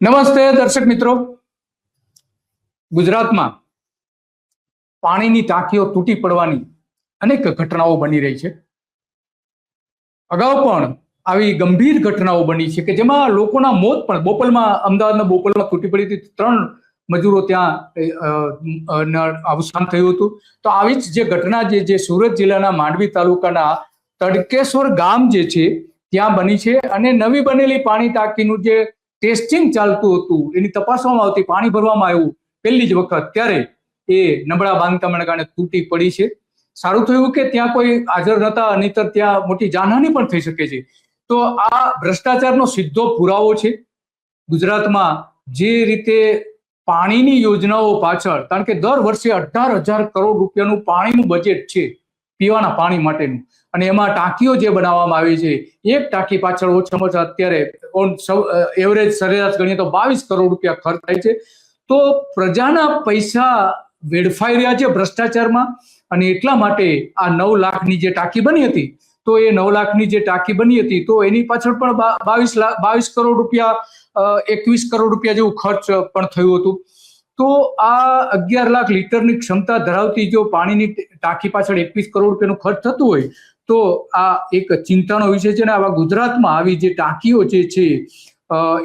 નમસ્તે દર્શક મિત્રો. ગુજરાતમાં પાણીની ટાંકીઓ તૂટી પડવાની અનેક ઘટનાઓ બની રહી છે. અગાઉ પણ આવી ગંભીર ઘટનાઓ બની છે કે જેમાં લોકોના મોત પણ બોપલમાં, અમદાવાદના બોપલમાં તૂટી પડી હતી. ત્રણ મજૂરો ત્યાં અવસાન થયું હતું. તો આવી જ જે ઘટના જે જે સુરત જિલ્લાના માંડવી તાલુકાના તડકેશ્વર ગામ જે છે, ત્યાં બની છે અને નવી બનેલી પાણી ટાંકીનું જે ટેસ્ટિંગ ચાલતું હતું. એની તપાસવામાં આવતી પાણી ભરવામાં આવ્યું પહેલી જ વખત. ત્યારે એ નબળા બાંધકામના કારણે તૂટી પડી છે. સારું થયું કે ત્યાં કોઈ હાજર નતા નહીતર ત્યાં મોટી જાનહાની પણ થઈ શકે છે. તો આ ભ્રષ્ટાચારનો સીધો પુરાવો છે. ગુજરાતમાં જે રીતે પાણીની યોજનાઓ પાછળ, કારણ કે દર વર્ષે અઢાર હજાર કરોડ રૂપિયાનું પાણીનું બજેટ છે પીવાના પાણી માટેનું. અને એમાં ટાંકીઓ જે બનાવવામાં આવી છે, એક ટાંકી પાછળ ઓછામાં ઓછા અત્યારે એવરેજ સરેરાશ ગણીએ તો બાવીસ કરોડ રૂપિયા ખર્ચ થાય છે. તો પ્રજાના પૈસા વેડફાઈ રહ્યા છે ભ્રષ્ટાચારમાં અને એટલા માટે આ નવ લાખની જે ટાંકી બની હતી, તો એ નવ લાખની જે ટાંકી બની હતી, તો એની પાછળ પણ બાવીસ લાખ બાવીસ કરોડ રૂપિયા એકવીસ કરોડ રૂપિયા જેવું ખર્ચ પણ થયું હતું. તો આ અગિયાર લાખ લીટરની ક્ષમતા ધરાવતી જો પાણીની ટાંકી પાછળ એકવીસ કરોડ રૂપિયાનું ખર્ચ થતું હોય, તો આ એક ચિંતાનો વિષય છે ને આવા ગુજરાતમાં આવી જે ટાંકીઓ જે છે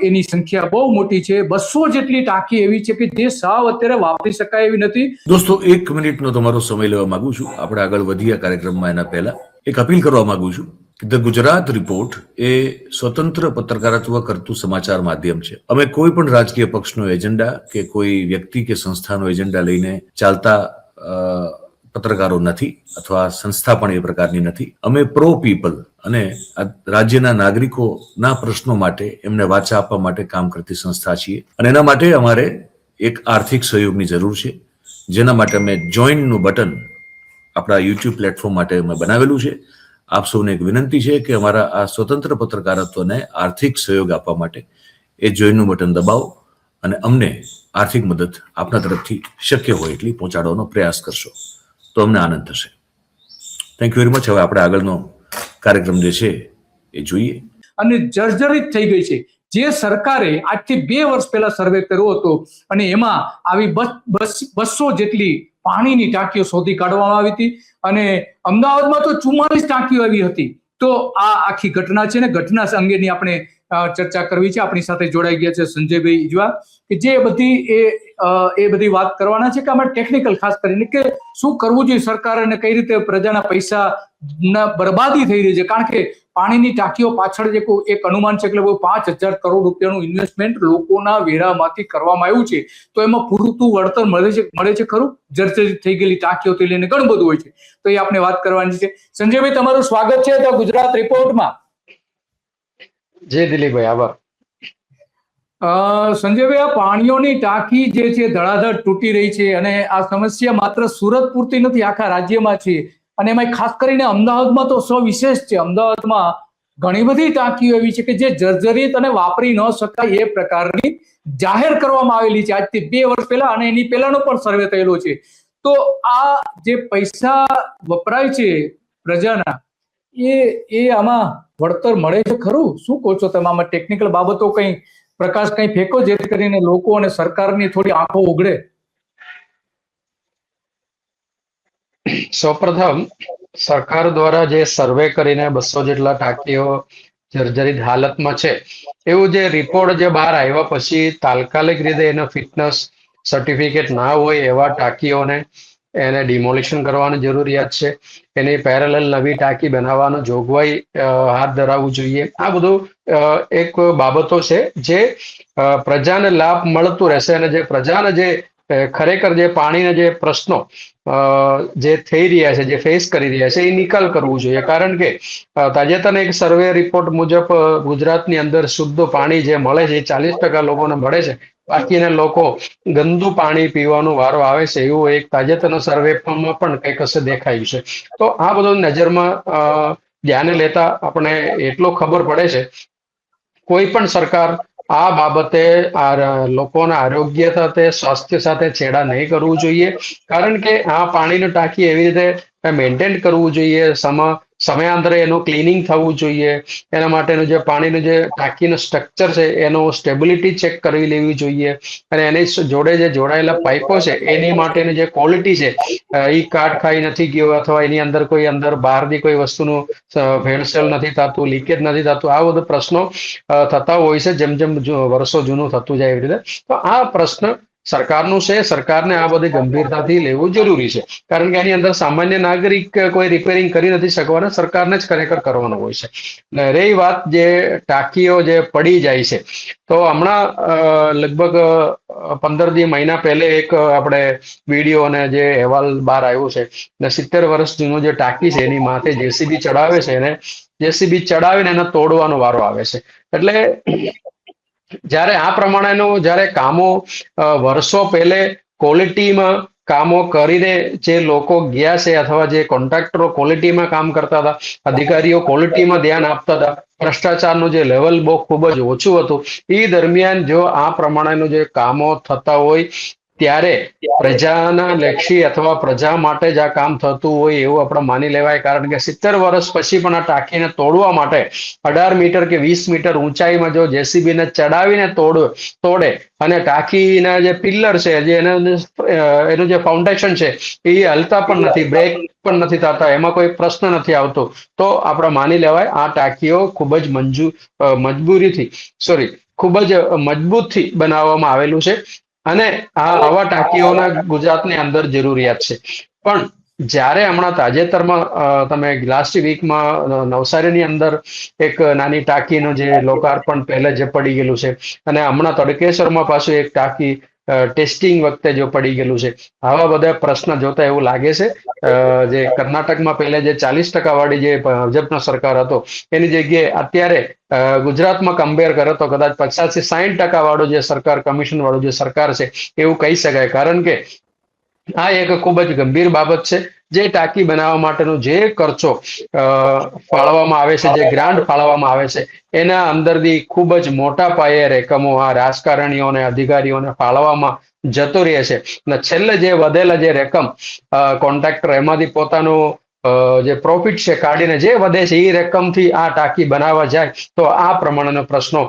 એની સંખ્યા બહુ મોટી છે. બસો જેટલી ટાંકી એવી છે કે જે સાવ અત્યારે વાપરી શકાય એવી નથી. દોસ્તો, એક મિનિટનો તમારો સમય લેવા માંગુ છું. આપણે આગળ વધીએ કાર્યક્રમમાં એના પહેલા. એક અપીલ કરવા માંગુ છું. ધ ગુજરાત રિપોર્ટ એ સ્વતંત્ર પત્રકારત્વ કરતું સમાચાર માધ્યમ છે. અમે કોઈ પણ રાજકીય પક્ષનો એજન્ડા કે કોઈ વ્યક્તિ કે સંસ્થાનો એજન્ડા લઈને ચાલતા પત્રકારો નથી અથવા સંસ્થા પણ એ પ્રકારની નથી. અમે પ્રો પીપલ અને રાજ્યના નાગરિકોના પ્રશ્નો માટે એમને વાચા આપવા માટે કામ કરતી સંસ્થા છીએ. અને એના માટે અમારે એક આર્થિક સહયોગની જરૂર છે. જેના માટે અમે જોઈનનું બટન આપણા યુટ્યુબ પ્લેટફોર્મ માટે અમે બનાવેલું છે. આપ સૌને એક વિનંતી છે કે અમારા આ સ્વતંત્ર પત્રકારત્વને આર્થિક સહયોગ આપવા માટે એ જોઈનનું બટન દબાવો અને અમને આર્થિક મદદ આપના તરફથી શક્ય હોય એટલી પહોંચાડવાનો પ્રયાસ કરશો. તો અમને આનંદ થશે. થેન્ક યુ વેરી મચ હવે આપણે આગળનો કાર્યક્રમ જે છે એ જોઈએ. અને જર્જરિત થઈ ગઈ છે. જે સરકારે આજથી બે વર્ષ પહેલા સર્વે કર્યો હતો અને એમાં આવી બસ- બસ- જેટલી પાણીની ટાંકીઓ શોધી કાઢવામાં આવી હતી અને અમદાવાદમાં તો ચુમ્માલીસ ટાંકીઓ આવી હતી. તો આ આખી ઘટના છે ને ઘટના અંગેની આપણે ચર્ચા કરવી છે. આપણી સાથે જોડાઈ ગયા છે સંજયભાઈ ઈજવા. કે જે બધી એ એ બધી વાત કરવાના છે કે આમાં ટેકનિકલ ખાસ કરીને કે શું કરવું જોઈએ સરકાર અને કઈ રીતે પ્રજાના પૈસા ના બરબાદી થઈ રહી છે. કારણ કે પાણીની ટાંકીઓ પાછળ જે એક અનુમાન છે લગભગ પાંચ હજાર કરોડ રૂપિયાનું ઇન્વેસ્ટમેન્ટ લોકોના વેરામાંથી કરવામાં આવ્યું છે. તો એમાં પૂરતું વળતર મળે છે મળે છે ખરું? જર્જરિત થઈ ગયેલી ટાંકીઓથી લઈને ઘણું બધું હોય છે. તો એ આપણે વાત કરવાની છે. સંજયભાઈ, તમારું સ્વાગત છે. ગુજરાત રિપોર્ટમાં જી દિલીપભાઈ, આભાર. સંજયભાઈ, આ પાણીઓની ટાંકી જે છે ધડાધડ તૂટી રહી છે અને આ સમસ્યા માત્ર સુરત પૂરતી નથી, આખા રાજ્યમાં છે. અને એમાં ખાસ કરીને અમદાવાદમાં તો સવિશેષ છે. અમદાવાદમાં ઘણી બધી ટાંકીઓ એવી છે કે જે જર્જરિત અને વાપરી ન શકાય એ પ્રકારની જાહેર કરવામાં આવેલી છે. આજથી બે વર્ષ પહેલા અને એની પહેલાનો પણ સર્વે થયેલો છે. તો આ જે પૈસા વપરાય છે પ્રજાના એ એ આમાં વળતર મળે છે ખરું? શું કહો છો તમે? આમાં ટેકનિકલ બાબતો કઈ, પ્રકાશ કઈ ફેંકો જેથી કરીને લોકો અને સરકારની થોડી આંખો ઉગડે? સૌપ્રથમ, સરકાર દ્વારા જે સર્વે કરીને બસો જેટલા ટાંકીઓ જર્જરિત હાલતમાં છે, એવું જે રિપોર્ટ જે બહાર આવ્યા પછી તાત્કાલિક રીતે એનો ફિટનેસ સર્ટિફિકેટ ના હોય એવા ટાંકીઓને એને ડિમોલિશન કરવાની જરૂરિયાત છે. એની પેરેલલ નવી ટાંકી બનાવવાનો જોગવાઈ હાથ ધરાવવું જોઈએ. આ બધું એક બાબતો છે જે પ્રજાને લાભ મળતું રહેશે અને જે પ્રજાને જે ખરેખર જે પાણીના જે પ્રશ્નો જે થઈ રહ્યા છે, જે ફેસ કરી રહ્યા છે, એ નિકાલ કરવું જોઈએ. કારણ કે તાજેતરના એક સર્વે રિપોર્ટ મુજબ ગુજરાતની અંદર શુદ્ધ પાણી જે મળે છે, એ ચાલીસ ટકા લોકોને મળે છે. બાકીના લોકો ગંદુ પાણી પીવાનો વારો આવે છે, એવું એક તાજેતરના સર્વેમાં પણ કંઈક હશે દેખાયું છે. તો આ બધું નજરમાં ધ્યાને લેતા આપણે એટલો ખબર પડે છે, કોઈ પણ સરકાર આ બાબતે આ લોકોના આરોગ્ય સાથે, સ્વાસ્થ્ય સાથે છેડા નહીં કરવું જોઈએ. કારણ કે આ પાણીનું ટાંકી એવી રીતે મેન્ટેન કરવું જોઈએ, સમ સમયાંતરે એનું ક્લિનિંગ થવું જોઈએ, એના માટેનું જે પાણીનું જે ટાંકીનું સ્ટ્રક્ચર છે, એનો સ્ટેબિલિટી ચેક કરવી લેવી જોઈએ. અને એની જોડે જે જોડાયેલા પાઇપો છે, એની માટેની જે ક્વોલિટી છે એ કાટ ખાઈ નથી ગયો અથવા એની અંદર કોઈ અંદર બહારની કોઈ વસ્તુનું ભેળસેળ નથી થતું લીકેજ નથી થતું, આ બધા પ્રશ્નો થતા હોય છે, જેમ જેમ વર્ષો જૂનું થતું જાય એવી રીતે. તો આ પ્રશ્ન સરકારનું છે, સરકારને આ બધી ગંભીરતાથી લેવું જરૂરી છે. કારણ કે એની અંદર સામાન્ય નાગરિક કોઈ રિપેરિંગ કરી નથી શકવાના સરકારને જ ખરેખર કરવાનું હોય છે. અને રહી વાત જે ટાંકીઓ જે પડી જાય છે, તો હમણાં લગભગ પંદર દી મહિના પહેલે એક આપણે વીડિયો અને જે અહેવાલ બહાર આવ્યો છે, ને સિત્તેર વર્ષ જૂનો જે ટાંકી છે, એની માથે જેસીબી ચડાવે છે, એને જેસીબી ચડાવીને એને તોડવાનો વારો આવે છે. એટલે જ્યારે આ પ્રમાણેનું જ્યારે કામો વર્ષો પહેલે ક્વોલિટીમાં કામો કરીને જે લોકો ગયા છે અથવા જે કોન્ટ્રાક્ટરો ક્વોલિટીમાં કામ કરતા હતા, અધિકારીઓ ક્વોલિટીમાં ધ્યાન આપતા હતા, ભ્રષ્ટાચારનું જે લેવલ બહુ ખૂબ જ ઓછું હતું એ દરમિયાન જો આ પ્રમાણેનું જે કામો થતા હોય ત્યારે પ્રજાના લક્ષી અથવા પ્રજા માટે જ આ કામ થતું હોય એવું આપણે માની લેવાય. કારણ કે સિત્તેર વર્ષ પછી પણ આ ટાંકીને તોડવા માટે અઢાર મીટર કે વીસ મીટર ઊંચાઈમાં જો જેસીબી ને ચડાવીને તોડ, તોડે અને ટાંકીના જે પિલ્લર છે, જે એના એનું જે ફાઉન્ડેશન છે, એ હલતા પણ નથી બ્રેક પણ નથી થતા, એમાં કોઈ પ્રશ્ન નથી આવતો. તો આપણે માની લેવાય આ ટાંકીઓ ખૂબ જ મંજૂ મજબૂરીથી સોરી ખૂબ જ મજબૂતથી બનાવવામાં આવેલું છે. અને આ આવા ટાંકીઓના ગુજરાતની અંદર જરૂરિયાત છે. પણ જ્યારે હમણાં તાજેતરમાં તમે લાસ્ટ વીકમાં નવસારીની અંદર એક નાની ટાંકીનું જે લોકાર્પણ પહેલા જે પડી ગયેલું છે અને હમણાં તડકેશ્વરમાં પાછું એક ટાંકી ટેસ્ટિંગ વખતે જો પડી ગયેલું છે. આવા બધા પ્રશ્ન જોતા એવું લાગે છે જે કર્ણાટકમાં પહેલા જે ચાલીસ ટકા વાળી જે ભાજપનો સરકાર હતો, એની જગ્યાએ અત્યારે ગુજરાતમાં કમ્પેર કરે તો કદાચ પચાસથી સાહીઠ ટકા વાળું જે સરકાર કમિશન વાળું જે સરકાર છે, એવું કહી શકાય. કારણ કે આ એક ખૂબ જ ગંભીર બાબત છે, જે ટાંકી બનાવવા માટેનો જે ખર્ચો ફાળવવામાં આવે છે, જે ગ્રાન્ટ ફાળવવામાં આવે છે, એના અંદરથી ખૂબ જ મોટા પાયે રકમો આ રાજકારણીઓને, અધિકારીઓને ફાળવવામાં જતો રહે છે. અને છેલ્લે જે વધેલા જે રકમ કોન્ટ્રાક્ટર એમાંથી પોતાનું જે પ્રોફિટ છે કાઢીને જે વધે છે એ રકમથી આ ટાંકી બનાવવા જાય, તો આ પ્રમાણેનો પ્રશ્નો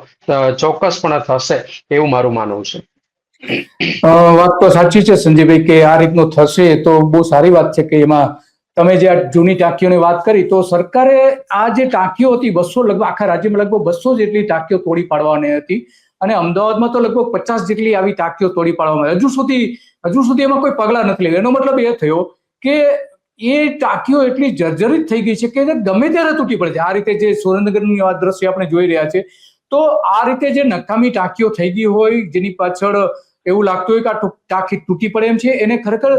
ચોક્કસપણે થશે એવું મારું માનવું છે. વાત તો સાચી છે સંજયભાઈ કે આ રીતનું થશે તો બહુ સારી વાત છે કે એમાં તમે જે આ જૂની ટાંકીઓની વાત કરી તો સરકારે આ જે ટાંકીઓ હતી બસો લગભગ આખા રાજ્યમાં લગભગ બસો જેટલી ટાંકીઓ તોડી પાડવાની હતી અને અમદાવાદમાં તો લગભગ પચાસ જેટલી આવી ટાંકીઓ તોડી પાડવામાં. હજુ સુધી હજુ સુધી એમાં કોઈ પગલાં નથી લીધા એનો મતલબ એ થયો કે એ ટાંકીઓ એટલી જર્જરિત થઈ ગઈ છે કે ગમે ત્યારે તૂટી પડે છે આ રીતે જે સુરેન્દ્રનગરની દ્રશ્ય આપણે જોઈ રહ્યા છે તો આ રીતે જે નકામી ટાંકીઓ થઈ ગઈ હોય, જેની પાછળ એવું લાગતું હોય કે આ ટાંકી તૂટી પડે એમ છે, એને ખરેખર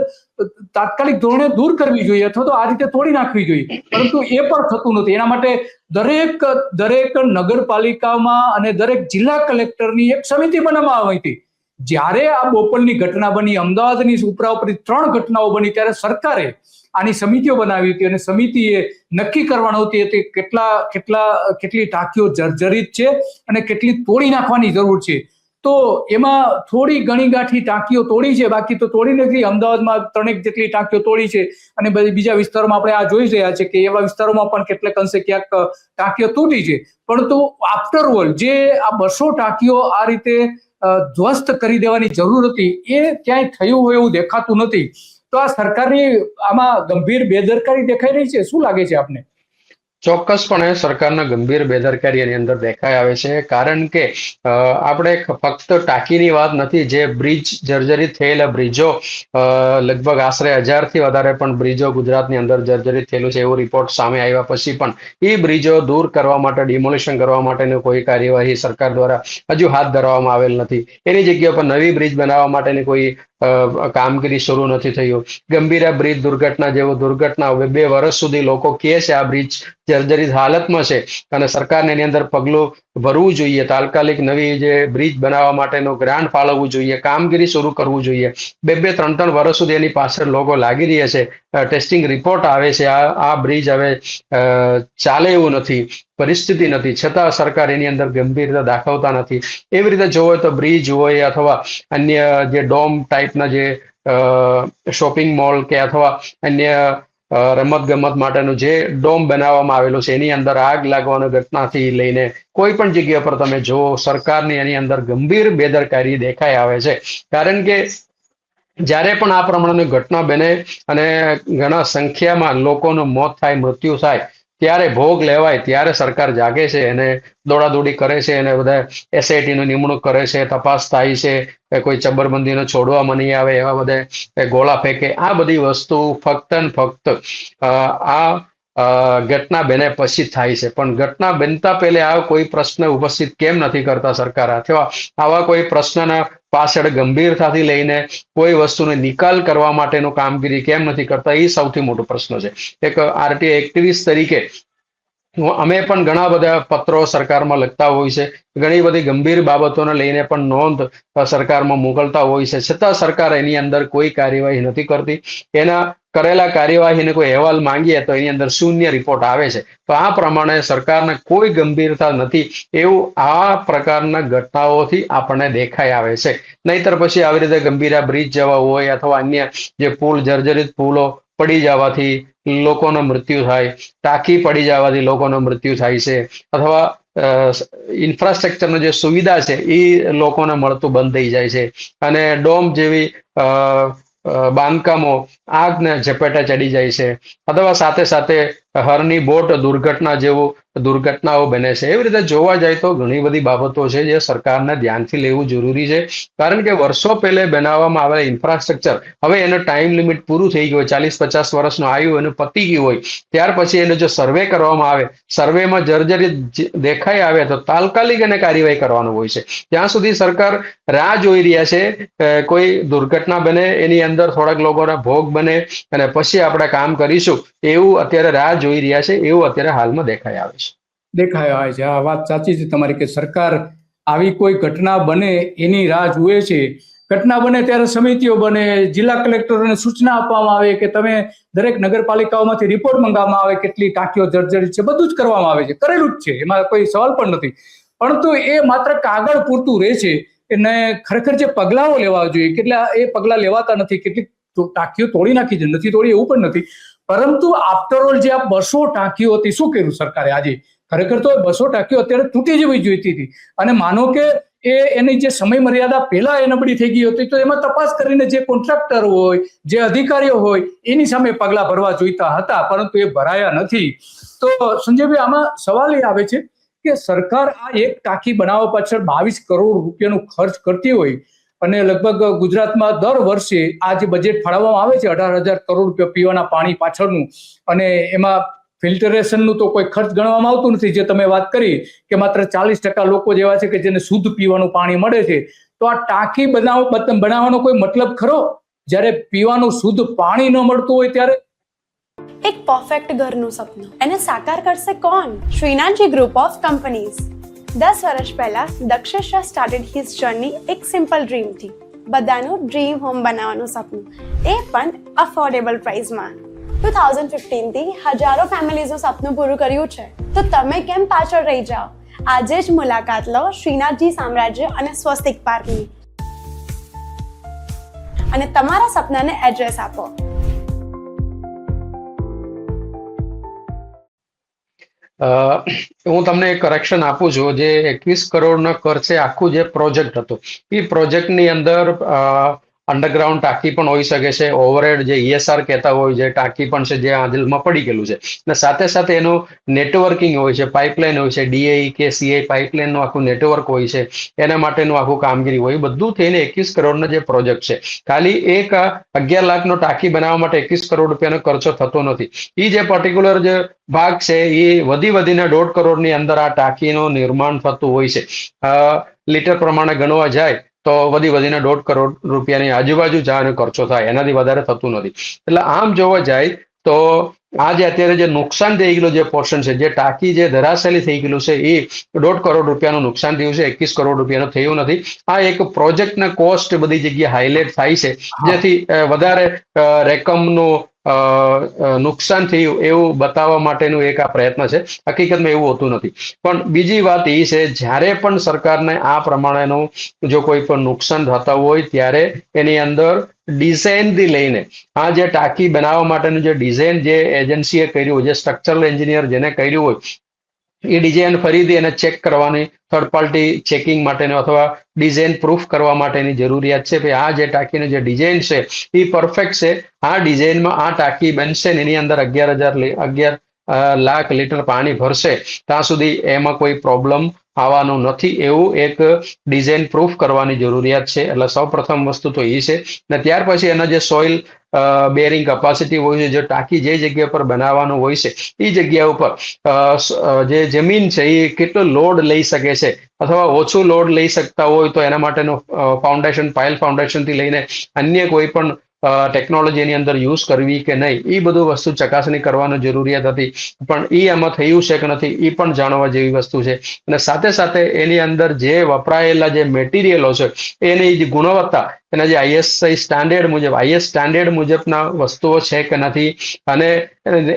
તાત્કાલિક ધોરણે દૂર કરવી જોઈએ અથવા તો આ રીતે તોડી નાખવી જોઈએ. પરંતુ એ પણ થતું નથી. એના માટે દરેક દરેક નગરપાલિકામાં અને દરેક જિલ્લા કલેક્ટરની એક સમિતિ બનાવવામાં આવી હતી. જ્યારે આ બોપલની ઘટના બની, અમદાવાદની ઉપરા ઉપરી ત્રણ ઘટનાઓ બની, ત્યારે સરકારે આની સમિતિઓ બનાવી હતી અને સમિતિએ નક્કી કરવાનું હતી કે કેટલા કેટલા, કેટલી ટાંકીઓ જર્જરિત છે અને કેટલી તોડી નાખવાની જરૂર છે. તો એમાં થોડી ઘણી ગાંઠી ટાંકીઓ તોડી છે, બાકી તો તોડી નથી અમદાવાદમાં ત્રણેક જેટલી ટાંકીઓ તોડી છે અને બીજા વિસ્તારોમાં આપણે આ જોઈ રહ્યા છે કે એવા વિસ્તારોમાં પણ કેટલાક અંશે ક્યાંક ટાંકીઓ તૂટી છે. પરંતુ આફ્ટર ઓલ જે આ બસો ટાંકીઓ આ રીતે ધ્વસ્ત કરી દેવાની જરૂર હતી એ ક્યાંય થયું હોય એવું દેખાતું નથી. તો આ સરકારની આમાં ગંભીર બેદરકારી દેખાઈ રહી છે. શું લાગે છે આપને? ચોક્કસપણે સરકારના ગંભીર બેદરકારી એની અંદર દેખાઈ આવે છે, કારણ કે આપણે ફક્ત ટાંકીની વાત નથી, જે બ્રિજ, જર્જરિત થયેલા બ્રિજો લગભગ આશરે હજારથી વધારે પણ બ્રિજો ગુજરાતની અંદર જર્જરિત થયેલું છે, એવો રિપોર્ટ સામે આવ્યા પછી પણ એ બ્રિજો દૂર કરવા માટે ડિમોલિશન કરવા માટેની કોઈ કાર્યવાહી સરકાર દ્વારા હજુ હાથ ધરવામાં આવેલ નથી. એની જગ્યા પર નવી બ્રિજ બનાવવા માટેની કોઈ કામગીરી શરૂ નથી થયું. ગંભીરા બ્રિજ દુર્ઘટના જેવો દુર્ઘટના બે વર્ષ સુધી લોકો કહે છે આ બ્રિજ જર્જરિત હાલતમાં છે અને સરકારને એની અંદર પગલું ભરવું જોઈએ. તાત્કાલિક નવી જે બ્રિજ બનાવવા માટેનો ગ્રાન્ટ ફાળવવું જોઈએ, કામગીરી શરૂ કરવું જોઈએ. બે બે, ત્રણ ત્રણ વર્ષ સુધી એની પાછળ લોકો લાગી રહ્યા છે. ટેસ્ટિંગ રિપોર્ટ આવે છે. આ આ બ્રિજ હવે ચાલે એવું નથી, પરિસ્થિતિ નથી. છતાં સરકાર એની અંદર ગંભીરતા દાખવતા નથી. એવી રીતે જોવો તો બ્રિજ હોય અથવા અન્ય જે ડોમ ટાઈપના જે શોપિંગ મોલ કે અથવા અન્ય રમત ગમત માટેનું જે ડોમ બનાવવામાં આવેલું છે, એની અંદર આગ લાગવાની ઘટનાથી લઈને કોઈ પણ જગ્યા પર તમે જો સરકારની એની અંદર ગંભીર બેદરકારી દેખાઈ આવે છે. કારણ કે જ્યારે પણ આ પ્રમાણેની ઘટના બને અને ઘણા સંખ્યામાં લોકોનું મોત થાય, મૃત્યુ થાય ત્યારે ભોગ લેવાય, ત્યારે સરકાર જાગે છે અને દોડાદોડી કરે છે અને બધા એસઆઈટીની નિમણૂક કરે છે, તપાસ થાય છે, કે કોઈ ચબરબંધીનો છોડવામાં નહીં આવે, એવા બધા ગોળા ફેંકે. આ બધી વસ્તુ ફક્ત ને ફક્ત આ ઘટના બને પછી થાય છે. પણ ઘટના બનતા પહેલે આ કોઈ પ્રશ્ન ઉપસ્થિત કેમ નથી કરતા સરકાર? અથવા આવા કોઈ પ્રશ્નના પાછળ ગંભીરતાથી લઈને કોઈ વસ્તુનો નિકાલ કરવા માટેનું કામગીરી કેમ નથી કરતા, એ સૌથી મોટો પ્રશ્ન છે. એક આરટીઆઈ એક્ટિવિસ્ટ તરીકે અમે પણ ઘણા બધા પત્રો સરકારમાં લખતા હોય છે. ઘણી બધી ગંભીર બાબતોને લઈને પણ નોંધ સરકારમાં મોકલતા હોય છે. છતાં સરકાર એની અંદર કોઈ કાર્યવાહી નથી કરતી. એના કરેલા કાર્યવાહીને કોઈ અહેવાલ માંગીએ તો એની અંદર શૂન્ય રિપોર્ટ આવે છે. તો આ પ્રમાણે સરકારને કોઈ ગંભીરતા નથી. એવું આ પ્રકારના ઘટનાઓથી આપણને દેખાઈ આવે છે. નહીતર પછી આવી રીતે ગંભીરા બ્રિજ જેવા હોય અથવા અન્ય જે પુલ, જર્જરિત પુલો પડી જવાથી લોકોનો મૃત્યુ થાય, ટાંકી પડી જવાથી લોકોનો મૃત્યુ થાય છે. અથવા ઇન્ફ્રાસ્ટ્રક્ચરનો જે સુવિધા છે એ લોકોને મળતું બંધ થઈ જાય છે. અને ડોમ જેવી બાંધકામો આગને ઝપેટા ચડી જાય છે. અથવા સાથે સાથે હરની બોટ દુર્ઘટના જેવું દુર્ઘટનાઓ બને છે. એવી રીતે જોવા જાય તો ઘણી બધી બાબતો છે જે સરકારને ધ્યાનથી લેવું જરૂરી છે. કારણ કે વર્ષો પહેલે બનાવવામાં આવેલા ઇન્ફ્રાસ્ટ્રક્ચર હવે એનો ટાઈમ લિમિટ પૂરું થઈ ગયું હોય ચાલીસ પચાસ વર્ષનું આયુ એનું પતી ગયું હોય, ત્યાર પછી એનો જો સર્વે કરવામાં આવે સર્વેમાં જર્જરિત દેખાઈ આવે તો તાત્કાલિક એને કાર્યવાહી કરવાનું હોય છે. ત્યાં સુધી સરકાર રાહ જોઈ રહ્યા છે કોઈ દુર્ઘટના બને, એની અંદર થોડાક લોકોના ભોગ બને અને પછી આપણે કામ કરીશું. એવું અત્યારે રાહ જોઈ રહ્યા છે, એવું અત્યારે હાલમાં દેખાઈ આવે છે. દેખાય આવે છે. આ વાત સાચી છે તમારી કે સરકાર આવી કોઈ ઘટના બને એની રાહ જુએ છે. ઘટના બને ત્યારે સમિતિઓ બને, જિલ્લા કલેક્ટરોને સૂચના આપવામાં આવે કે તમે દરેક નગરપાલિકાઓમાંથી રિપોર્ટ મંગાવવામાં આવે કેટલી ટાંકીઓ જર્જરિત છે, બધું જ કરવામાં આવે છે. કરેલું જ છે, એમાં કોઈ સવાલ પણ નથી. પરંતુ એ માત્ર કાગળ પૂરતું રહે છે એને ખરેખર જે પગલાઓ લેવા જોઈએ, કેટલા એ પગલાં લેવાતા નથી કેટલીક ટાંકીઓ તોડી નાખી છે, નથી તોડી એવું પણ નથી. પરંતુ આફ્ટર જે આ બસો ટાંકીઓ હતી, શું કર્યું સરકારે આજે? ખરેખર તો બસો ટાંકીઓ અત્યારે તૂટી જવી જોઈતી હતી. અને માનો કે એ એની જે સમય મર્યાદા પહેલા એ નબળી થઈ ગઈ હતી, તો એમાં તપાસ કરીને જે કોન્ટ્રાક્ટર હોય, જે અધિકારીઓ હોય, એની સામે પગલા ભરવા જોઈતા હતા, પરંતુ એ ભરાયા નથી. તો સંજયભાઈ, આમાં સવાલ એ આવે છે કે સરકાર આ એક ટાંકી બનાવવા પાછળ બાવીસ કરોડ રૂપિયાનું ખર્ચ કરતી હોય અને લગભગ ગુજરાતમાં દર વર્ષે આ જે બજેટ ફાળવવામાં આવે છે, અઢાર હજાર કરોડ રૂપિયા પીવાના પાણી પાછળનું અને એમાં ફિલ્ટરેશનનું તો કોઈ ખર્ચ ગણવામાં આવતું નથી. જે તમે વાત કરી કે માત્ર ચાલીસ ટકા લોકો જેવા છે કે જેને શુદ્ધ પીવાનું પાણી મળે છે, તો આ ટાંકી બનાવ બનાવવાનો કોઈ મતલબ ખરો? જ્યારે પીવાનું શુદ્ધ પાણી ન મળતું હોય ત્યારે? એક પરફેક્ટ ઘરનું સપનું. એને સાકાર કરશે કોણ? શ્રીનાથજી ગ્રુપ ઓફ કંપનીઝ દસ વર્ષ પહેલા Dakshesh Shah started his journey એક સિમ્પલ ડ્રીમથી બધાનું ડ્રીમ હોમ બનાવવાનું સપનું. એ પણ અફોર્ડેબલ પ્રાઇસમાં ટુ થાઉઝન્ડ ફિફ્ટીનથી હજારો ફેમિલીઝનું સપનું પૂરું કર્યું છે. તો તમે કેમ પાછળ રહી જાઓ? આજે જ મુલાકાત લો શ્રીનાથજી સામ્રાજ્ય અને સ્વસ્તિક પાર્કની. અને તમારા સપનાને એડ્રેસ આપો. હું તમને એક કરેક્શન આપું છું. જે એકવીસ કરોડનો ખર્ચે આખું જે પ્રોજેક્ટ હતો. એ પ્રોજેક્ટની અંદર અંડરગ્રાઉન્ડ ટાંકી પણ હોઈ શકે છે ઓવરહેડ જે ઈએસઆર કહેતા હોય છે, ટાંકી પણ છે જે આદિલમાં પડી ગયેલું છે. અને સાથે સાથે એનું નેટવર્કિંગ હોય છે પાઇપલાઇન હોય છે ડીઆઈ કે સીઆઈ પાઇપલાઇનનું આખું નેટવર્ક હોય છે, એના માટેનું આખું કામગીરી હોય. બધું થઈને એકવીસ કરોડનો જે પ્રોજેક્ટ છે. ખાલી એક અગિયાર લાખનો ટાંકી બનાવવા માટે એકવીસ કરોડ રૂપિયાનો ખર્ચો થતો નથી. એ જે પર્ટિક્યુલર જે ભાગ છે એ વધી વધીને દોઢ કરોડની અંદર આ ટાંકીનું નિર્માણ થતું હોય છે. લીટર પ્રમાણે ગણવા જાય તો વધી વધીને દોઢ કરોડ રૂપિયાની આજુબાજુ જવાનો ખર્ચો થાય એનાથી વધારે થતું નથી. એટલે આમ જોવા જાય તો આજે અત્યારે જે નુકસાન થઈ ગયેલું જે પોર્શન છે જે ટાંકી જે ધરાશાયી થઈ ગયેલું છે એ દોઢ કરોડ રૂપિયાનું નુકસાન થયું છે એકવીસ કરોડ રૂપિયાનું થયું નથી. આ એક પ્રોજેક્ટના કોસ્ટ બધી જગ્યાએ હાઇલાઇટ થાય છે. જેથી વધારે રકમનું નુકસાન થયું એવું બતાવવા માટેનું એક આ પ્રયત્ન છે. હકીકતમાં એવું હોતું નથી. પણ બીજી વાત એ છે, જ્યારે પણ સરકારને આ પ્રમાણેનું જો કોઈ પણ નુકસાન થતા હોય, ત્યારે એની અંદર ડિઝાઇનથી લઈને આ જે ટાંકી બનાવવા માટેનું જે ડિઝાઇન જે એજન્સીએ કર્યું, જે સ્ટ્રક્ચરલ એન્જિનિયર જેને કર્યું હોય એ ડિઝાઇન ફરીથી એને ચેક કરવાની થર્ડ પાર્ટી ચેકિંગ માટેનો અથવા ડિઝાઇન પ્રૂફ કરવા માટેની જરૂરિયાત છે. આ જે ટાંકીનું જે ડિઝાઇન છે, એ પરફેક્ટ છે. આ ડિઝાઇનમાં આ ટાંકી બનશે ને એની અંદર અગિયાર હજાર અગિયાર લાખ લીટર પાણી ભરશે. ત્યાં સુધી એમાં કોઈ પ્રોબ્લેમ આવવાનું નથી એવું એક ડિઝાઇન પ્રૂફ કરવાની જરૂરિયાત છે. એટલે સૌ પ્રથમ વસ્તુ તો એ છે. ને ત્યાર પછી એના જે સોઇલ બેરિંગ કપાસિટી હોય છે, જે ટાંકી જે જગ્યા પર બનાવવાનું હોય છે એ જગ્યા ઉપર જે જમીન છે એ કેટલો લોડ લઈ શકે છે? અથવા ઓછું લોડ લઈ શકતા હોય તો એના માટેનું ફાઉન્ડેશન પાયલ ફાઉન્ડેશનથી લઈને અન્ય કોઈ પણ ટેકનોલોજી એની અંદર યુઝ કરવી કે નહીં એ બધું વસ્તુ ચકાસણી કરવાની જરૂરિયાત હતી. પણ એ એમાં થયું છે કે નથી એ પણ જાણવા જેવી વસ્તુ છે. અને સાથે સાથે એની અંદર જે વપરાયેલા જે મેટિરિયલો છે, એની જે ગુણવત્તા, એના જે આઈએસઆઈ સ્ટાન્ડર્ડ મુજબ આઈએસ સ્ટાન્ડર્ડ મુજબના વસ્તુઓ છે કે નથી, અને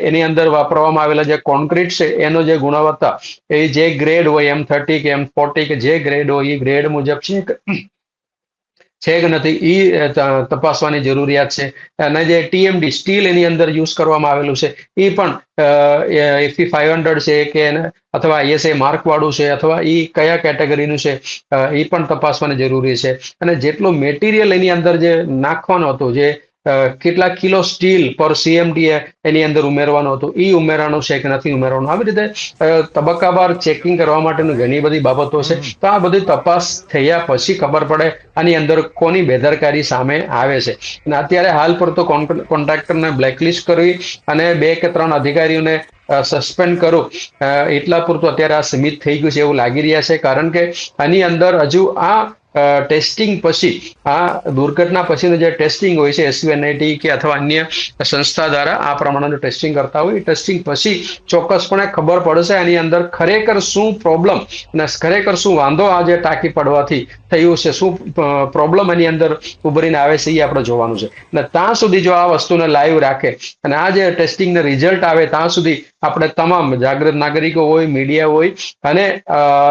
એની અંદર વાપરવામાં આવેલા જે કોન્ક્રીટ છે, એનો જે ગુણવત્તા, એ જે ગ્રેડ હોય એમ થર્ટી કે એમ ફોર્ટી કે જે ગ્રેડ હોય એ ગ્રેડ મુજબ છે છે કે નથી એ તપાસવાની જરૂરિયાત છે. અને જે ટીએમડી સ્ટીલ એની અંદર યુઝ કરવામાં આવેલું છે એ પણ એફી ફાઈવ હંડ્રેડ છે કે અથવા આઈએસએ માર્ક વાળું છે, અથવા એ કયા કેટેગરીનું છે એ પણ તપાસવાની જરૂરી છે. અને જેટલું મેટીરિયલ એની અંદર જે નાખવાનું હતું, જે કેટલા કિલો સ્ટીલ પર સીએમડીએ એની અંદર ઉમેરવાનું હતું. એ ઉમેરવાનું છે કે નથી ઉમેરવાનું? આવી રીતે તબક્કાવાર ચેકિંગ કરવા માટેની ઘણી બધી બાબતો છે. તો આ બધી તપાસ થયા પછી ખબર પડે આની અંદર કોની બેદરકારી સામે આવે છે. અને અત્યારે હાલ પૂરતો કોન્ટ્રાક્ટરને બ્લેકલિસ્ટ કરવી અને બે કે ત્રણ અધિકારીઓને સસ્પેન્ડ કરું. એટલા પૂરતું અત્યારે આ સીમિત થઈ ગયું છે એવું લાગી રહ્યા છે. કારણ કે આની અંદર હજુ આ ટેસ્ટિંગ પછી, આ દુર્ઘટના પછીનું જે ટેસ્ટિંગ હોય છે એસયુએનઆઈટી કે અથવા અન્ય સંસ્થા દ્વારા આ પ્રમાણેનું ટેસ્ટિંગ કરતા હોય ટેસ્ટિંગ પછી ચોક્કસપણે ખબર પડશે આની અંદર ખરેખર શું પ્રોબ્લેમ અને ખરેખર શું વાંધો આ જે ટાંકી પડવાથી થયું છે, શું પ્રોબ્લેમ એની અંદર ઉભરીને આવે છે, એ આપણે જોવાનું છે. અને ત્યાં સુધી જો આ વસ્તુને લાઈવ રાખે અને આ જે ટેસ્ટિંગના રિઝલ્ટ આવે, ત્યાં સુધી આપણે તમામ જાગૃત નાગરિકો હોય મીડિયા હોય અને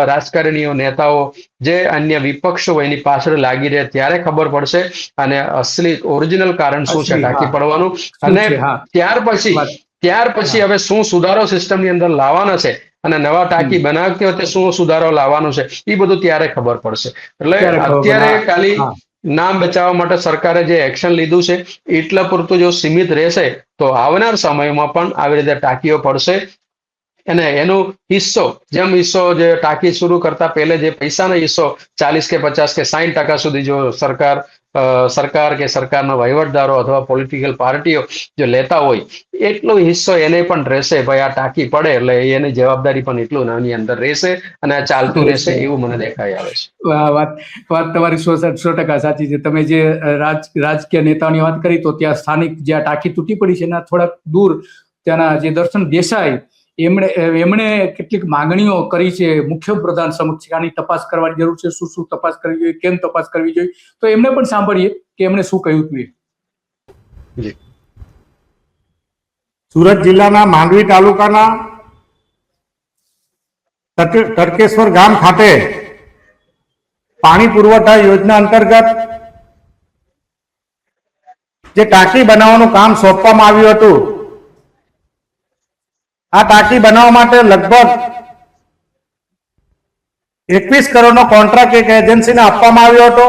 રાજકારણીઓ, નેતાઓ, જે અન્ય વિપક્ષો હોય એની પાછળ લાગી રહે ત્યારે ખબર પડશે અને અસલી ઓરિજિનલ કારણ શું છે ઢાંકી પડવાનું. અને ત્યાર પછી ત્યાર પછી હવે શું સુધારો સિસ્ટમની અંદર લાવવાના છે અને નવા ટાંકી બનાવતી વખતે શું સુધારો લાવવાનો છે એ બધું ત્યારે ખબર પડશે. એટલે. અત્યારે ખાલી નામ બચાવવા માટે સરકારે જે એક્શન લીધું છે એટલા પૂરતું જો સીમિત રહેશે તો આવનાર સમયમાં પણ આવી રીતે ટાંકીઓ પડશે અને એનો હિસ્સો જેમ હિસ્સો જે ટાંકી શરૂ કરતા પહેલે જે પૈસાનો હિસ્સો ચાલીસ કે પચાસ કે સાઠ ટકા સુધી જો સરકાર સરકાર કે સરકારના વહીવટદારો અથવા પોલિટિકલ પાર્ટીઓ જો લેતા હોય એટલો હિસ્સો એને પણ રહેશે. ભાઈ આ ટાંકી પડે એટલે એની જવાબદારી પણ એટલું એની અંદર રહેશે અને આ ચાલતું રહેશે. એવું મને દેખાઈ આવે છે. વાત વાત તમારી સો સો ટકા સાચી છે. તમે જે રાજ રાજકીય નેતાઓની વાત કરી તો ત્યાં સ્થાનિક જ્યાં ટાંકી તૂટી પડી છે એના થોડાક દૂર ત્યાંના જે દર્શન દેસાઈ એમણે એમણે કેટલીક માંગણીઓ કરી છે. મુખ્ય પ્રધાન સમક્ષ આની તપાસ કરવાની જરૂર છે. શું શું તપાસ કરવી જોઈએ? કેમ તપાસ કરવી જોઈએ? તો એમને પણ સાંભળીએ કે એમણે શું કહ્યું હતું સુરત જિલ્લાના માંડવી તાલુકાના તડકેશ્વર ગામ ખાતે પાણી પુરવઠા યોજના અંતર્ગત જે ટાંકી બનાવવાનું કામ સોંપવામાં આવ્યું હતું આ ટાંકી બનાવવા માટે લગભગ એકવીસ કરોડનો કોન્ટ્રાક્ટ એક એજન્સીને આપવામાં આવ્યો હતો.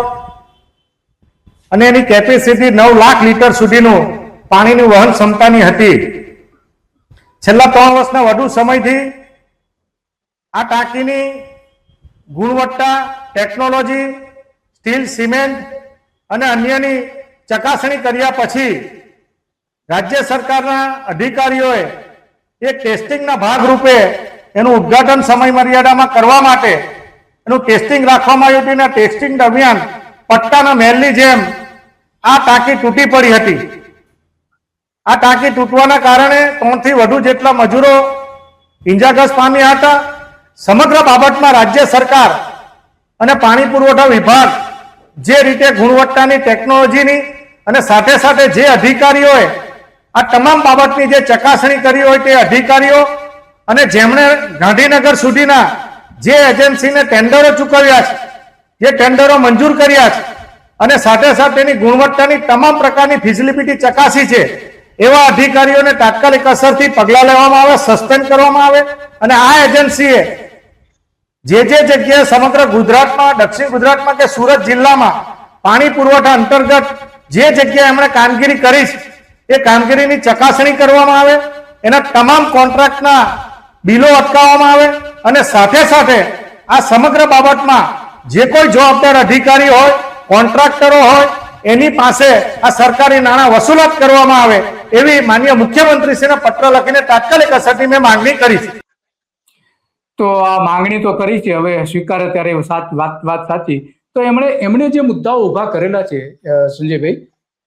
અને એની કેપેસિટી નવ લાખ લીટર સુધીનું પાણીની વહન ક્ષમતાની હતી. છેલ્લા ત્રણ વર્ષના વધુ સમયથી આ ટાંકીની ગુણવત્તા, ટેકનોલોજી, સ્ટીલ, સિમેન્ટ અને અન્યની ચકાસણી કર્યા પછી રાજ્ય સરકારના અધિકારીઓએ એક ટેસ્ટિંગના ભાગરૂપે એનું ઉદ્ઘાટન સમય મર્યાદામાં કરવા માટે એનું ટેસ્ટિંગ રાખવામાં આવ્યું હતું ટેસ્ટિંગ દરમિયાન પટ્ટાના મહેલની જેમ આ ટાંકી તૂટી પડી હતી. આ ટાંકી તૂટવાના કારણે ત્રણથી વધુ જેટલા મજૂરો ઇંજાગ્રસ્ત પામ્યા હતા. સમગ્ર બાબતમાં રાજ્ય સરકાર અને પાણી પુરવઠા વિભાગ જે રીતે ગુણવત્તાની ટેકનોલોજીની અને સાથે સાથે જે અધિકારીઓએ આ તમામ બાબતની જે ચકાસણી કરી હોય તે અધિકારીઓ અને જેમણે ગાંધીનગર સુધીના જે એજન્સીને ટેન્ડરો ચૂકવ્યા છે જે ટેન્ડરો મંજૂર કર્યા છે અને સાથે સાથે તેની ગુણવત્તાની તમામ પ્રકારની ફિઝિલિટી ચકાસી છે એવા અધિકારીઓને તાત્કાલિક અસરથી પગલાં લેવામાં આવે સસ્પેન્ડ કરવામાં આવે અને આ એજન્સીએ જે જે જગ્યાએ સમગ્ર ગુજરાતમાં દક્ષિણ ગુજરાતમાં કે સુરત જિલ્લામાં પાણી પુરવઠા અંતર્ગત જે જગ્યાએ એમણે કામગીરી કરી છે, એ કામગીરીની ચકાસણી કરવામાં આવે, એના તમામ કોન્ટ્રાક્ટના બિલો અટકાવવામાં આવે અને સાથે સાથે આ સમગ્ર બાબતમાં જે કોઈ જવાબદાર અધિકારી હોય, કોન્ટ્રાક્ટરો હોય, એની પાસે આ સરકારી નાણાં વસૂલાત કરવામાં આવે એવી માન્ય મુખ્યમંત્રીશ્રીને પત્ર લખીને તાત્કાલિક અસરથી મેં માંગણી કરી છે. તો આ માંગણી તો કરી છે, હવે સ્વીકારે ત્યારે વાત વાત સાચી. તો એમણે એમણે જે મુદ્દાઓ ઊભા કરેલા છે સંજયભાઈ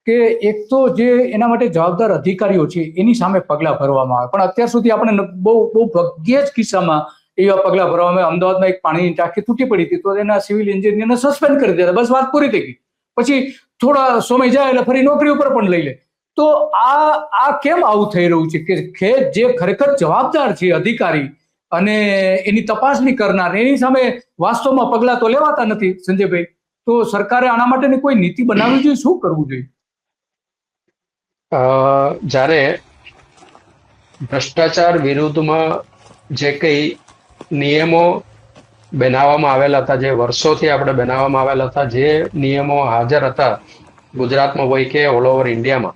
કે એક તો જે એના માટે જવાબદાર અધિકારીઓ છે, એની સામે પગલાં ભરવામાં આવે. પણ અત્યાર સુધી આપણે બહુ બહુ ભાગ્યે જ કિસ્સામાં એવા પગલાં ભરવામાં અમદાવાદમાં એક પાણીની ટાંકી તૂટી પડી હતી, તો એના સિવિલ એન્જિનિયરને સસ્પેન્ડ કરી દીધા બસ વાત પૂરી થઈ ગઈ. પછી થોડા સમય જાય એટલે ફરી નોકરી ઉપર પણ લઈ લે. તો આ આ કેમ આવું થઈ રહ્યું છે કે ખે જે ખરેખર જવાબદાર છે અધિકારી અને એની તપાસણી કરનાર, એની સામે વાસ્તવમાં પગલાં તો લેવાતા નથી સંજયભાઈ. તો સરકારે આના માટેની કોઈ નીતિ બનાવવી જોઈએ? શું કરવું જોઈએ? જ્યારે ભ્રષ્ટાચાર વિરુદ્ધમાં જે કંઈ નિયમો બનાવવામાં આવેલા હતા, જે વર્ષોથી આપણે બનાવવામાં આવેલા હતા, જે નિયમો હાજર હતા ગુજરાતમાં હોય કે ઓલ ઓવર ઇન્ડિયામાં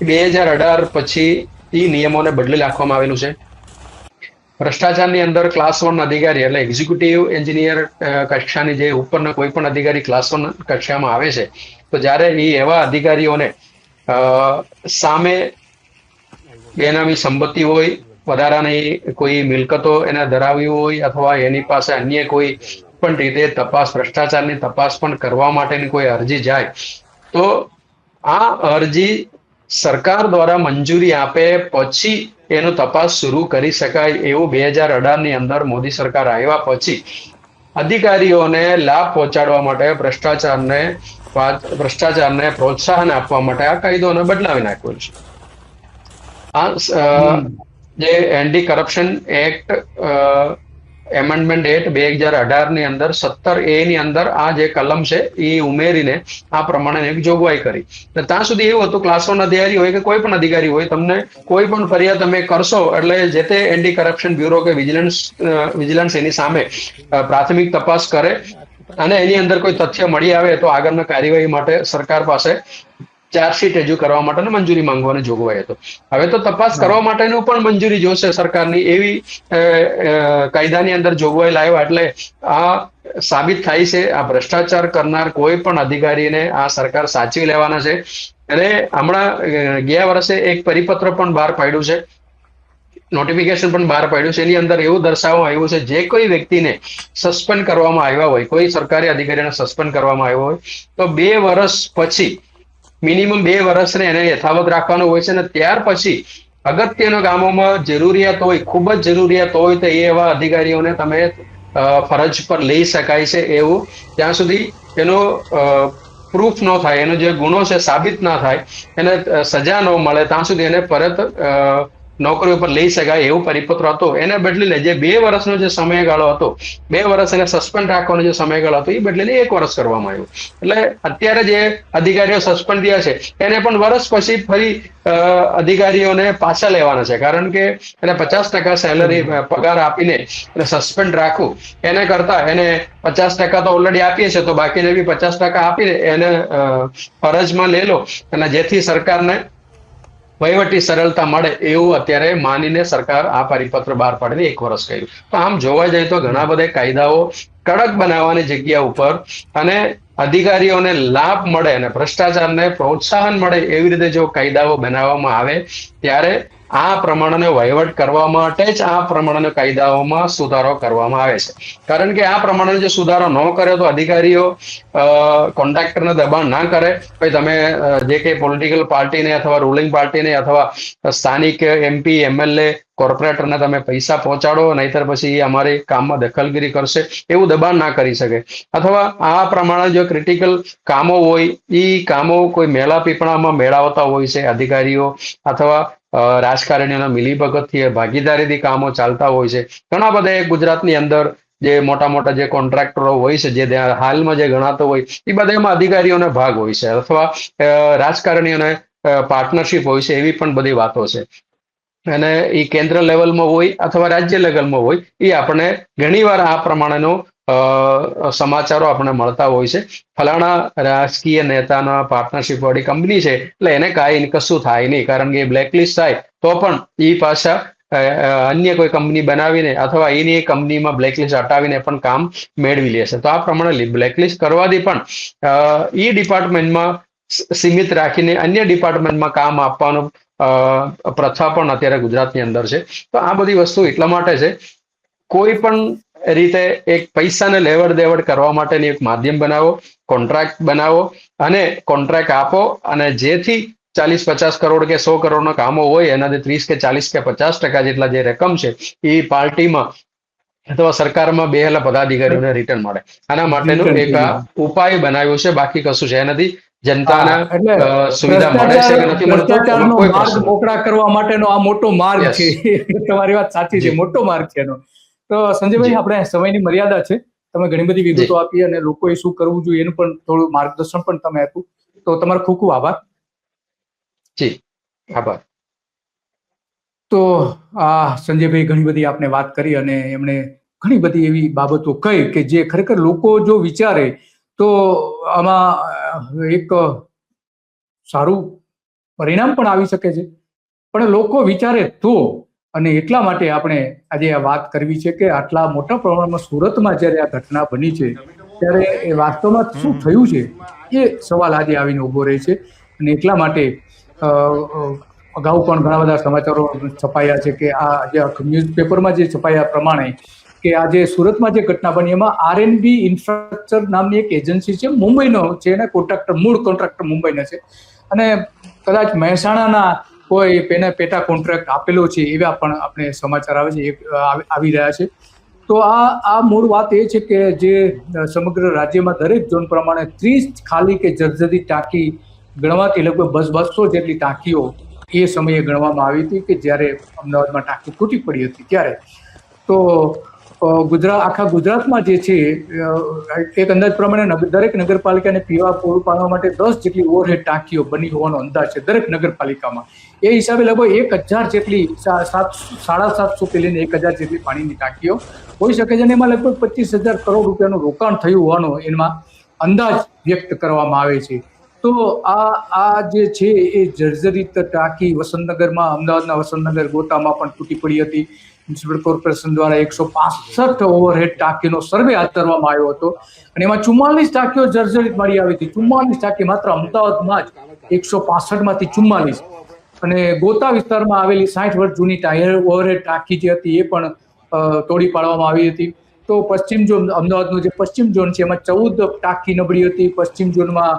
બે હજાર અઢાર પછી એ નિયમોને બદલી નાખવામાં આવેલું છે. ભ્રષ્ટાચારની અંદર ક્લાસ વન અધિકારી એટલે એક્ઝિક્યુટિવ એન્જિનિયર કક્ષાની જે ઉપરના કોઈ પણ અધિકારી ક્લાસ વન કક્ષામાં આવે છે, તો જ્યારે એ એવા અધિકારીઓને સામે બેનામી સંપત્તિ હોય, વધારાની કોઈ મિલકતો એને ધરાવી હોય અથવા એની પાસે અન્ય કોઈ પણ રીતે તપાસ, ભ્રષ્ટાચારની તપાસ પણ કરવા માટેની કોઈ અરજી જાય, તો આ અરજી સરકાર દ્વારા મંજૂરી આપે પછી એનો તપાસ શરૂ કરી શકાય એવું બે હજાર અઢારની અંદર મોદી સરકાર આવ્યા પછી અધિકારીઓને લાભ પહોંચાડવા માટે ભ્રષ્ટાચારને ભ્રષ્ટાચારને પ્રોત્સાહન આપવા માટે આ કાયદોને બદલાવી નાખ્યો છે. આ જે anti corruption act amendment at બે હજાર અઢારની અંદર, સત્તર એ ની અંદર આ જે કલમ છે, એ ઉમેરીને આ પ્રમાણે એક જોગવાઈ કરી. એટલે ત્યાં સુધી એવું હતું ક્લાસ વન અધિકારી હોય કે કોઈ પણ અધિકારી હોય, તમને કોઈ પણ ફરિયાદ તમે કરશો, એટલે જે તે એન્ટી કરપ્શન બ્યુરો કે વિજિલન્સ વિજિલન્સ એની સામે પ્રાથમિક તપાસ કરે, અને એની અંદર કોઈ તથ્ય મળી આવે, તો આગળના કાર્યવાહી માટે સરકાર પાસે ચાર્જશીટ રજૂ કરવા માટેની મંજૂરી માંગવાની જોગવાઈ હતો. હવે તો તપાસ કરવા માટેનું પણ મંજૂરી જોશે સરકારની એવી કાયદાની અંદર જોગવાઈ લાવ્યા એટલે આ સાબિત થાય છે આ ભ્રષ્ટાચાર કરનાર કોઈ પણ અધિકારીને આ સરકાર સાચવી લેવાના છે. અને હમણાં ગયા વર્ષે એક પરિપત્ર પણ બહાર પાડ્યું છે. નોટિફિકેશન પણ બહાર પાડ્યું છે. એની અંદર એવું દર્શાવવામાં આવ્યું છે જે કોઈ વ્યક્તિને સસ્પેન્ડ કરવામાં આવ્યા હોય કોઈ સરકારી અધિકારીને સસ્પેન્ડ કરવામાં આવ્યો હોય તો બે વર્ષ પછી મિનિમમ બે વર્ષને એને યથાવત રાખવાનું હોય છે અને ત્યાર પછી અગત્યના ગામોમાં જરૂરિયાત હોય ખૂબ જ જરૂરિયાત હોય તો એ એવા અધિકારીઓને તમે ફરજ પર લઈ શકાય છે એવું. ત્યાં સુધી એનો પ્રૂફ ન થાય એનો જે ગુનો છે સાબિત ના થાય એને સજા ન મળે ત્યાં સુધી એને પરત અ, નોકરી ઉપર લઈ શકાય એવું પરિપત્ર હતો. એને બદલીને જે બે વર્ષનો જે સમયગાળો હતો બે વર્ષ એને સસ્પેન્ડ રાખવાનો જે સમયગાળો હતો એ બદલીને એક વર્ષ કરવામાં આવ્યો. એટલે અત્યારે જે અધિકારીઓ સસ્પેન્ડ થયા છે એને પણ વર્ષ પછી ફરી અધિકારીઓને પાછા લેવાના છે. કારણ કે એને પચાસ ટકા સેલરી પગાર આપીને એને સસ્પેન્ડ રાખવું એને કરતા એને પચાસ ટકા તો ઓલરેડી આપીએ છીએ તો બાકીને બી પચાસ ટકા આપીને એને ફરજમાં લે લો. અને જેથી સરકારને વહીવટી સરળતા મળે એવું અત્યારે માનીને સરકાર આ પરિપત્ર બહાર પાડીને એક વર્ષ કર્યું. તો આમ જોવા જઈએ તો ઘણા બધા કાયદાઓ કડક બનાવવાની જગ્યા ઉપર અને અધિકારીઓને લાભ મળે અને ભ્રષ્ટાચારને પ્રોત્સાહન મળે એવી રીતે જો કાયદાઓ બનાવવામાં આવે, ત્યારે આ પ્રમાણનો વહીવટ કરવા માટે જ આ પ્રમાણના કાયદાઓમાં સુધારો કરવામાં આવે છે. કારણ કે આ પ્રમાણે જો સુધારો ન કરે તો અધિકારીઓ કોન્ટ્રાક્ટરને દબાણ ના કરે. ભાઈ તમે જે કંઈ પોલિટિકલ પાર્ટીને અથવા રૂલિંગ પાર્ટીને અથવા સ્થાનિક એમપી એમએલએ કોર્પોરેટરને તમે પૈસા પહોંચાડો, નહીતર પછી અમારી કામમાં દખલગીરી કરશે, એવું દબાણ ના કરી શકે. અથવા આ પ્રમાણે જો ક્રિટિકલ કામો હોય એ કામો કોઈ મેળા પીપળામાં મેળાવતા હોય છે અધિકારીઓ, અથવા રાજકારણીઓના મિલીભગતથી ભાગીદારીથી કામો ચાલતા હોય છે. ઘણા બધા ગુજરાતની અંદર જે મોટા મોટા જે કોન્ટ્રાક્ટરો હોય છે, જે હાલમાં જે ગણાતો હોય, એ બધા એમાં અધિકારીઓને ભાગ હોય છે અથવા રાજકારણીઓને પાર્ટનરશિપ હોય છે એવી પણ બધી વાતો છે. અને એ કેન્દ્ર લેવલમાં હોય અથવા રાજ્ય લેવલમાં હોય, એ આપણને ઘણીવાર આ પ્રમાણેનો સમાચારો આપણને મળતા હોય છે. ફલાણા રાજકીય નેતાના પાર્ટનરશિપ વાળી કંપની છે, એટલે એને કાંઈ કશું થાય નહીં, કારણ કે એ બ્લેકલિસ્ટ થાય, તો પણ એ પાછા અન્ય કોઈ કંપની બનાવીને અથવા એની કંપનીમાં બ્લેકલિસ્ટ હટાવીને પણ કામ મેળવી લેશે તો આ પ્રમાણે બ્લેકલિસ્ટ કરવાથી પણ એ ડિપાર્ટમેન્ટમાં સીમિત રાખીને અન્ય ડિપાર્ટમેન્ટમાં કામ આપવાનું પ્રથા પણ અત્યારે ગુજરાતની અંદર છે. તો આ બધી વસ્તુ એટલા માટે છે, કોઈ પણ રીતે એક પૈસાને લેવડ દેવડ કરવા માટેની એક માધ્યમ બનાવો કોન્ટ્રાક્ટ બનાવો અને કોન્ટ્રાક્ટ આપો અને જેથી ચાલીસ પચાસ કરોડ કે સો કરોડના કામો હોય એનાથી ત્રીસ કે ચાલીસ કે પચાસ ટકા જેટલા જે રકમ છે એ પાર્ટીમાં અથવા સરકારમાં બેહેલા પદાધિકારીઓને રિટર્ન મળે. આના માટેનો એક ઉપાય બનાવ્યો છે બાકી કશું છે નથી. જનતાને સુવિધા મળે છે કે નથી મળતો. મોકળા કરવા માટેનો આ મોટો માર્ગ છે. તમારી વાત સાચી છે મોટો માર્ગ છે એનો. તો સંજયભાઈ આપણે સમયની મર્યાદા છે. તમે ઘણી બધી વિગતો આપી અને લોકોએ શું કરવું જોઈએ એનું પણ થોડું માર્ગદર્શન પણ તમે આપ્યું. તો તમારો ખૂબ ખૂબ આભાર. જી. આભાર. તો આ સંજયભાઈ ઘણી બધી આપને વાત કરી અને એમણે ઘણી બધી એવી બાબતો કહી કે જે ખરેખર લોકો જો વિચારે તો આમાં એક સારું પરિણામ પણ આવી શકે છે. પણ લોકો વિચારે તો અને એટલા માટે આપણે આજે આ વાત કરવી છે કે આટલા મોટા પ્રમાણમાં સુરતમાં જ્યારે આ ઘટના બની છે ત્યારે એ વાસ્તવમાં શું થયું છે? એ સવાલ આજે આવીને ઊભો રહે છે. અને એટલા માટે અગાઉ પણ ઘણા બધા સમાચારો છપાયા છે કે આ જે ન્યૂઝપેપરમાં જે છપાયા પ્રમાણે કે આ જે સુરતમાં જે ઘટના બની એમાં આરએનબી ઇન્ફ્રાસ્ટ્રક્ચર નામની એક એજન્સી છે મુંબઈનો છે એને કોન્ટ્રાક્ટર મૂળ કોન્ટ્રાક્ટર મુંબઈના છે. અને કદાચ મહેસાણાના કોઈ પેને પેટા કોન્ટ્રાક્ટ આપેલો છે એવા પણ આપણે સમાચાર આવે છે, એ આવી રહ્યા છે. તો આ આ મૂળ વાત એ છે કે જે સમગ્ર રાજ્યમાં દરેક ઝોન પ્રમાણે ત્રીસ ખાલી કે જર્જરી ટાંકી ગણવાતી લગભગ બસ બસો જેટલી ટાંકીઓ એ સમયે ગણવામાં આવી હતી કે જ્યારે અમદાવાદમાં ટાંકી તૂટી પડી હતી ત્યારે. તો ગુજરાત, આખા ગુજરાતમાં જે છે એક અંદાજ પ્રમાણે દરેક નગરપાલિકાને પીવા, પૂરું પાડવા માટે દસ જેટલી ઓવરહેડ ટાંકીઓ બની હોવાનો અંદાજ છે દરેક નગરપાલિકામાં. એ હિસાબે લગભગ એક હજાર જેટલી સાત, સાડા સાતસો થી લઈને એક હજાર જેટલી પાણીની ટાંકીઓ. હોઈ શકે છે અને એમાં લગભગ પચીસ હજાર કરોડ રૂપિયાનું રોકાણ થયું હોવાનો એમાં અંદાજ વ્યક્ત કરવામાં આવે છે. તો આ આ જે છે એ જર્જરિત ટાંકી વસંતનગરમાં, અમદાવાદના વસંતનગર ગોતામાં પણ તૂટી પડી હતી. મ્યુનિસિપલ કોર્પોરેશન દ્વારા એકસો પાસઠ ઓવરહેડ ટાંકીનો સર્વે હાથ ધરવામાં આવ્યો હતો. અને એમાં ચુમ્માલીસ ટાંકીઓ જર્જરિત મળી આવી હતી. ચુમ્માલીસ ટાંકી માત્ર અમદાવાદમાં જ, એકસો પાસઠમાંથી ચુમ્માલીસ. અને ગોતા વિસ્તારમાં આવેલી સાઠ વર્ષ જૂની ટાયર ઓવરહેડ ટાંકી જે હતી એ પણ તોડી પાડવામાં આવી હતી. તો પશ્ચિમ ઝોન, અમદાવાદનો જે પશ્ચિમ ઝોન છે, એમાં ચૌદ ટાંકી નબળી હતી. પશ્ચિમ ઝોનમાં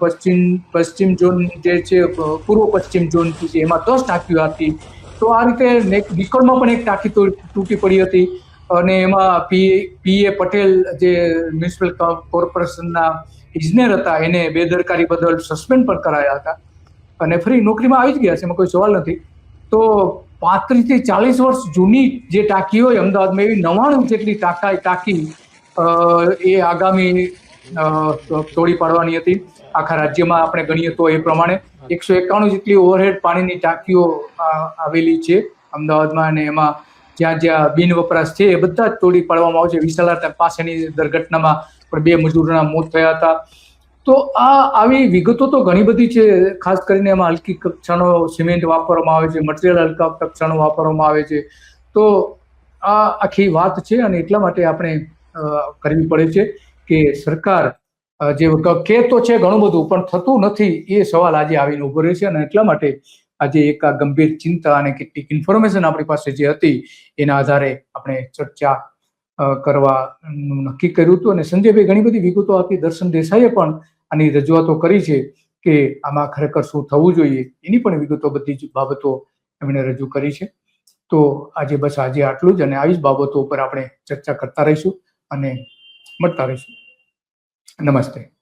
પશ્ચિમ પશ્ચિમ ઝોન જે છે પૂર્વ પશ્ચિમ ઝોન છે, એમાં દસ ટાંકીઓ હતી. તો આ રીતે નેક- નિકોલમાં પણ એક ટાંકી તૂટી પડી હતી. અને એમાં પી પી એ પટેલ જે મ્યુનિસિપલ કોર્પોરેશનના ઇજનેર હતા, એને બેદરકારી બદલ સસ્પેન્ડ પણ કરાયા હતા. અને ફરી નોકરીમાં આવી જ ગયા છે, એમાં કોઈ સવાલ નથી. તો પાંત્રીસથી ચાલીસ વર્ષ જૂની જે ટાંકી હોય, અમદાવાદમાં એવી નવાણું જેટલી ટાંકા ટાંકી એ આગામી તોડી પાડવાની હતી. આખા રાજ્યમાં આપણે ગણીએ તો એ પ્રમાણે એકસો એકાણું જેટલી ઓવરહેડ પાણીની ટાંકીઓ આવેલી છે. અમદાવાદમાં અને એમાં જ્યાં જ્યાં બિન વપરાશ છે એ બધા જ તોડી પાડવામાં આવશે. વિશાલા પાસેની દુર્ઘટનામાં પણ બે મજૂરોના મોત થયા હતા. તો આ આવી વિગતો તો ઘણી બધી છે. ખાસ કરીને એમાં હલકી કક્ષાનો સિમેન્ટ વાપરવામાં આવે છે મટીરિયલ હલકા કક્ષાનો વાપરવામાં આવે છે. તો આ આખી વાત છે અને એટલા માટે આપણે કરવી પડે છે કે સરકાર જે કે તો છે ઘણું બધું, પણ થતું નથી, એ સવાલ આજે આવીને ઊભો રહે છે અને એટલા માટે આજે એક આ ગંભીર ચિંતા અને કેટલીક ઇન્ફોર્મેશન આપણી પાસે જે હતી, એના આધારે આપણે ચર્ચા કરવાનું નક્કી કર્યું હતું અને સંજયભાઈ ઘણી બધી વિગતો આપી, દર્શન દેસાઈએ પણ આની રજૂઆતો કરી છે કે આમાં ખરેખર શું થવું જોઈએ, એની પણ વિગતો બધી જ બાબતો એમણે રજૂ કરી છે. તો આજે બસ આજે આટલું જ અને આવી જ બાબતો ઉપર આપણે ચર્ચા કરતા રહીશું અને મળતા રહીશું. નમસ્તે.